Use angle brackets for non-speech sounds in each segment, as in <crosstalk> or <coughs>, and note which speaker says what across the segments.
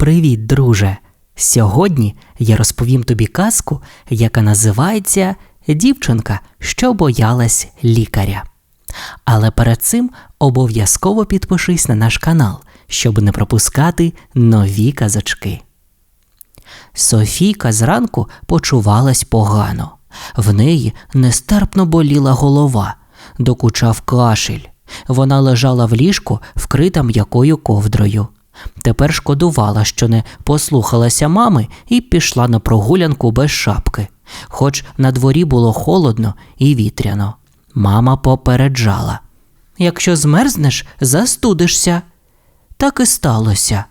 Speaker 1: Привіт, друже! Сьогодні я розповім тобі казку, яка називається Дівчинка, що боялась лікаря. Але перед цим обов'язково підпишись на наш канал, щоб не пропускати нові казочки. Софійка зранку почувалась погано. В неї нестерпно боліла голова, докучав кашель. Вона лежала в ліжку, вкрита м'якою ковдрою. Тепер шкодувала, що не послухалася мами і пішла на прогулянку без шапки, хоч на дворі було холодно і вітряно. Мама попереджала якщо змерзнеш, застудишся. Так і сталося.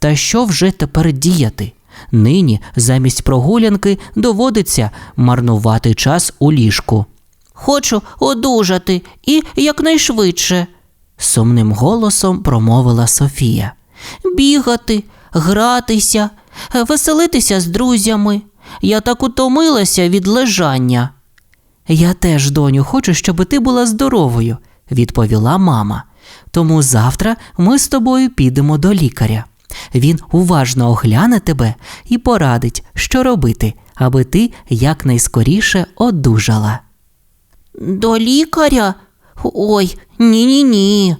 Speaker 1: Та що вже тепер діяти? Нині замість прогулянки доводиться марнувати час у ліжку.
Speaker 2: Хочу одужати і якнайшвидше.
Speaker 1: Сумним голосом промовила Софія.
Speaker 2: Бігати, гратися, веселитися з друзями. Я так утомилася від лежання.
Speaker 1: Я теж, доню, хочу, щоб ти була здоровою, відповіла мама. Тому завтра ми з тобою підемо до лікаря. Він уважно огляне тебе і порадить, що робити, аби ти якнайскоріше одужала.
Speaker 2: До лікаря? Ой, ні-ні ні.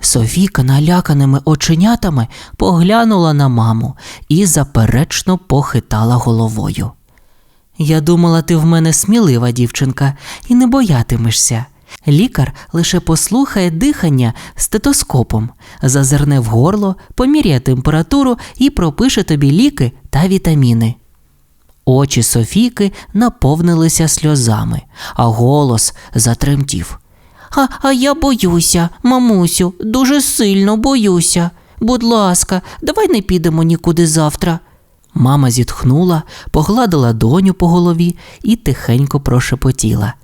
Speaker 1: Софійка наляканими оченятами поглянула на маму і заперечно похитала головою. Я думала, ти в мене смілива дівчинка і не боятимешся. Лікар лише послухає дихання стетоскопом, зазирне в горло, поміряє температуру і пропише тобі ліки та вітаміни. Очі Софійки наповнилися сльозами, а голос затремтів.
Speaker 2: А, а я боюся, мамусю, дуже сильно боюся. Будь ласка, давай не підемо нікуди завтра.
Speaker 1: Мама зітхнула, погладила доню по голові і тихенько прошепотіла.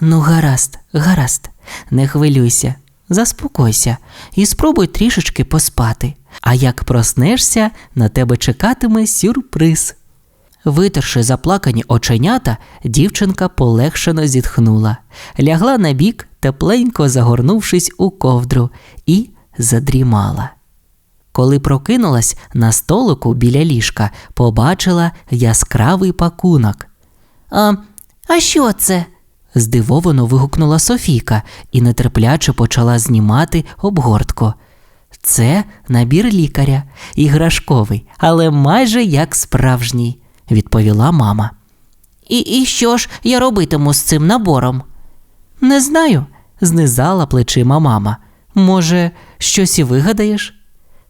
Speaker 1: Ну, гаразд, гаразд, не хвилюйся, заспокойся і спробуй трішечки поспати. А як проснешся, на тебе чекатиме сюрприз. Витерши заплакані оченята, дівчинка полегшено зітхнула, лягла на бік, тепленько загорнувшись у ковдру, і задрімала. Коли прокинулась на столику біля ліжка, побачила яскравий пакунок.
Speaker 2: А, а що це?
Speaker 1: Здивовано вигукнула Софійка і нетерпляче почала знімати обгортку. Це набір лікаря, іграшковий, але майже як справжній, відповіла мама.
Speaker 2: І, і що ж я робитиму з цим набором?
Speaker 1: Не знаю, знизала плечима мама. Може, щось і вигадаєш?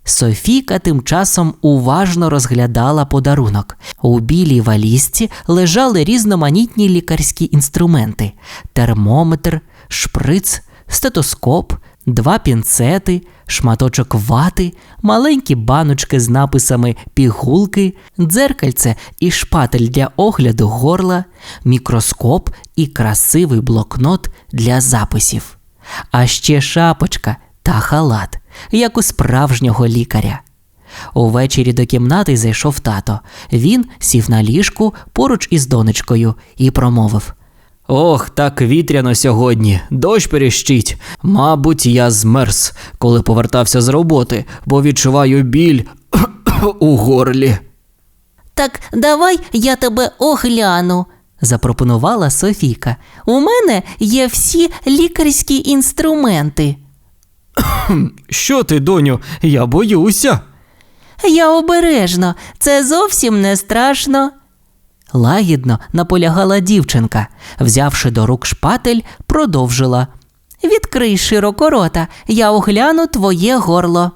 Speaker 1: Софійка тим часом уважно розглядала подарунок. У білій валізці лежали різноманітні лікарські інструменти: термометр, шприц, стетоскоп, два пінцети, шматочок вати, маленькі баночки з написами пігулки, дзеркальце і шпатель для огляду горла, мікроскоп і красивий блокнот для записів. А ще шапочка та халат, як у справжнього лікаря. Увечері до кімнати зайшов тато. Він сів на ліжку поруч із донечкою і промовив: Ох, так вітряно сьогодні, дощ перещить. Мабуть, я змерз, коли повертався з роботи, бо відчуваю біль <coughs> у горлі.
Speaker 2: Так давай я тебе огляну,
Speaker 1: запропонувала Софійка.
Speaker 2: У мене є всі лікарські інструменти. <coughs>
Speaker 1: Що ти, доню, я боюся.
Speaker 2: Я обережно, це зовсім не страшно.
Speaker 1: Лагідно наполягала дівчинка, взявши до рук шпатель, продовжила.
Speaker 2: Відкрий широко рота, я огляну твоє горло.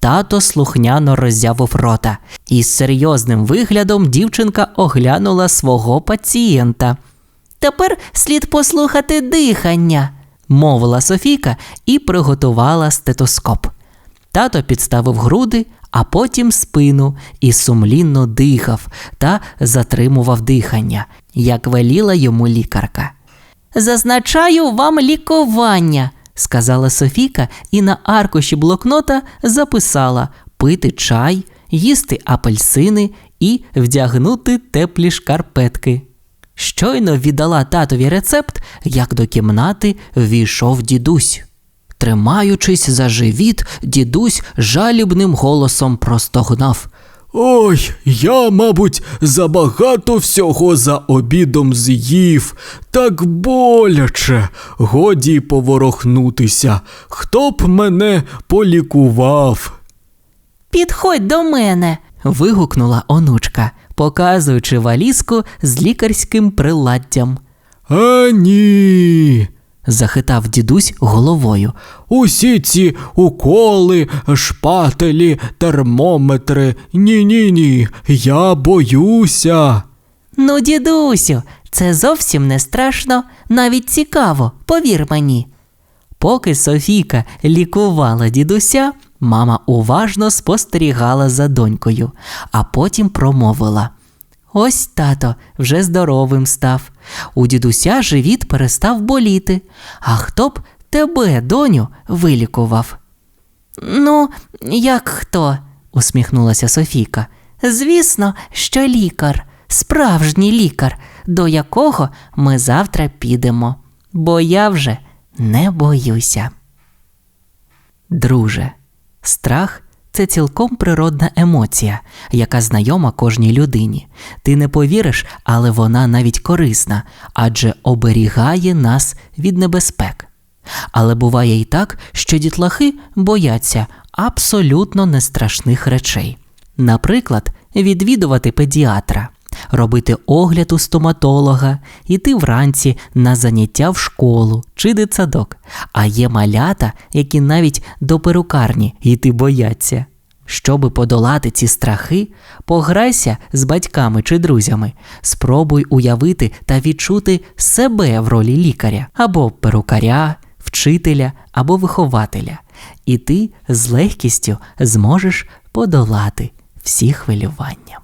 Speaker 1: Тато слухняно роззявив рота, і з серйозним виглядом дівчинка оглянула свого пацієнта.
Speaker 2: Тепер слід послухати дихання,
Speaker 1: мовила Софійка і приготувала стетоскоп. Тато підставив груди, а потім спину і сумлінно дихав та затримував дихання, як веліла йому лікарка.
Speaker 2: Зазначаю вам лікування,
Speaker 1: сказала Софійка і на аркуші блокнота записала пити чай, їсти апельсини і вдягнути теплі шкарпетки. Щойно віддала татові рецепт, як до кімнати ввійшов дідусь. Тримаючись за живіт, дідусь жалібним голосом простогнав.
Speaker 3: Ой, я, мабуть, забагато всього за обідом з'їв. Так боляче, годі поворохнутися. Хто б мене полікував?
Speaker 2: Підходь до мене.
Speaker 1: Вигукнула онучка, показуючи валізку з лікарським приладдям.
Speaker 3: А ні.
Speaker 1: Захитав дідусь головою.
Speaker 3: Усі ці уколи, шпателі, термометри. Ні, ні, ні. Я боюся.
Speaker 2: Ну, дідусю, це зовсім не страшно, навіть цікаво, повір мені.
Speaker 1: Поки Софійка лікувала дідуся, мама уважно спостерігала за донькою, а потім промовила: Ось тато вже здоровим став. У дідуся живіт перестав боліти. А хто б тебе, доню, вилікував?
Speaker 2: Ну, як хто?
Speaker 1: усміхнулася Софійка.
Speaker 2: Звісно, що лікар, справжній лікар, до якого ми завтра підемо, бо я вже не боюся.
Speaker 1: Друже, страх це цілком природна емоція, яка знайома кожній людині. Ти не повіриш, але вона навіть корисна, адже оберігає нас від небезпек. Але буває і так, що дітлахи бояться абсолютно нестрашних речей. Наприклад, відвідувати педіатра, робити огляд у стоматолога, іти вранці на заняття в школу чи дитсадок. А є малята, які навіть до перукарні йти бояться. Щоби подолати ці страхи, пограйся з батьками чи друзями, спробуй уявити та відчути себе в ролі лікаря або перукаря, вчителя або вихователя, і ти з легкістю зможеш подолати всі хвилювання.